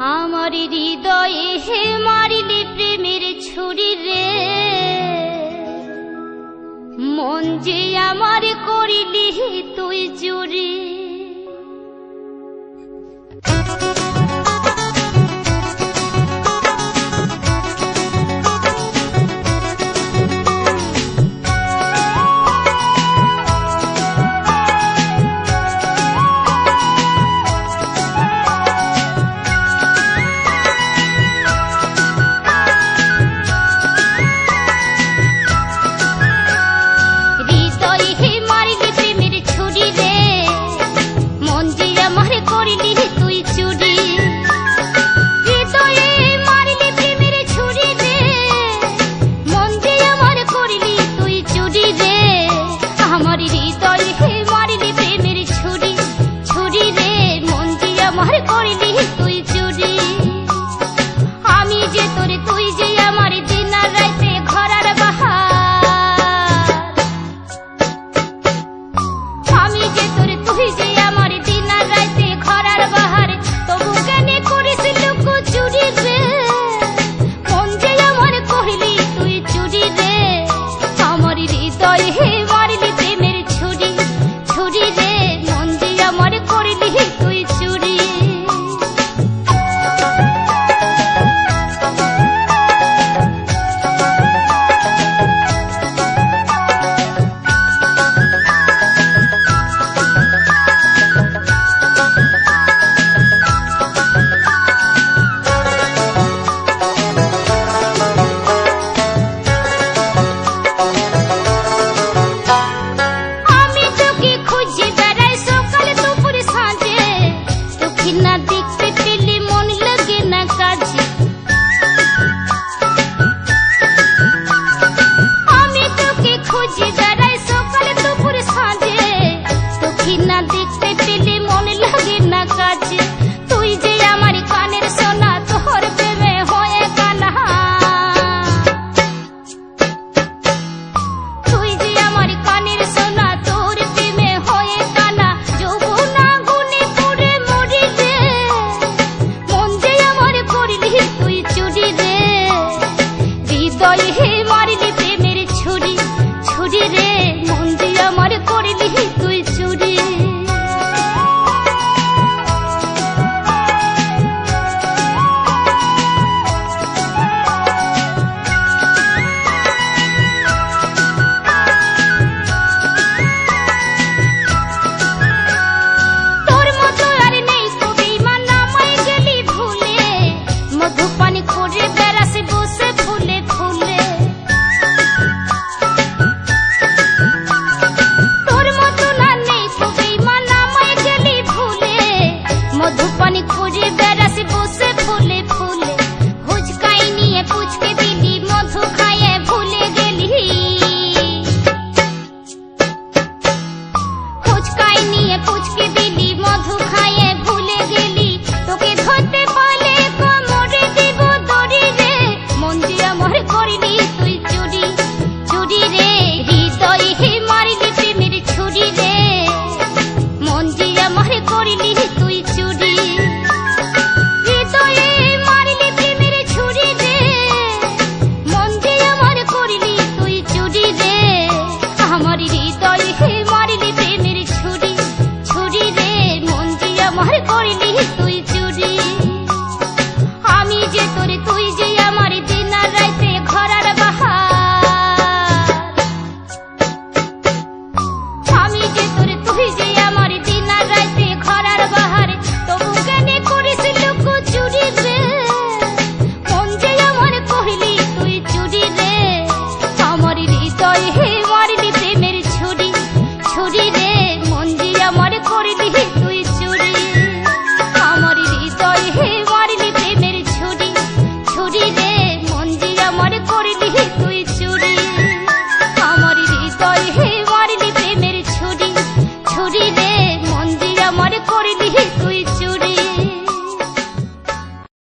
আমার হৃদয়ে হে মারিলে প্রেমের ছুরি রে। মন যে আমার করিলি তুই জুড়ি। Hey, hey, hey. Saúde que vem.